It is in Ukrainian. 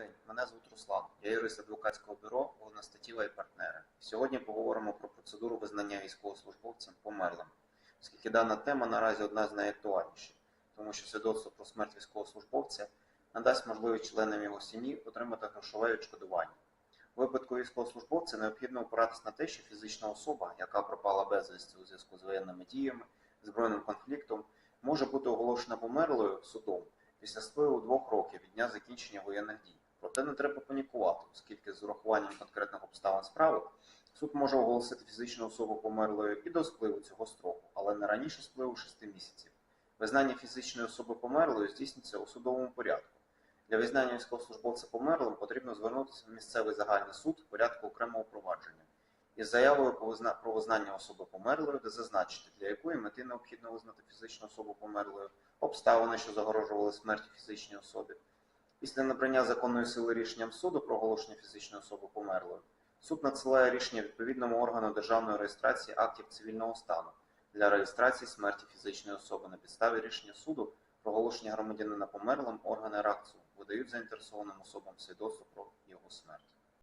день, мене звуть Руслан. Я юрист адвокатського бюро Гонестатіва і партнери. Сьогодні поговоримо про процедуру визнання військовослужбовцям померлим, оскільки дана тема наразі одна з найактуальніших, тому що свідоцтво про смерть військовослужбовця надасть можливість членам його сім'ї отримати грошове відшкодування. У випадку військовослужбовця необхідно опиратись на те, що фізична особа, яка пропала безвісти у зв'язку з воєнними діями, збройним конфліктом, може бути оголошена померлою судом після спливу двох років від дня закінчення воєнних дій. Проте не треба панікувати, оскільки з урахуванням конкретних обставин справи суд може оголосити фізичну особу померлою і до спливу цього строку, але не раніше спливу 6 місяців. Визнання фізичної особи померлою здійснюється у судовому порядку. Для визнання військовослужбовця померлим потрібно звернутися в місцевий загальний суд в порядку окремого провадження із заявою про визнання особи померлою, де зазначити, для якої мети необхідно визнати фізичну особу померлою, обставини, що загрожували смерті фізичній особі. Після набрання законної сили рішенням суду про оголошення фізичної особи померлою, суд надсилає рішення відповідному органу державної реєстрації актів цивільного стану для реєстрації смерті фізичної особи на підставі рішення суду про оголошення громадянина померлим органи РАКЦУ видають заінтересованим особам свідоцтво про його смерть.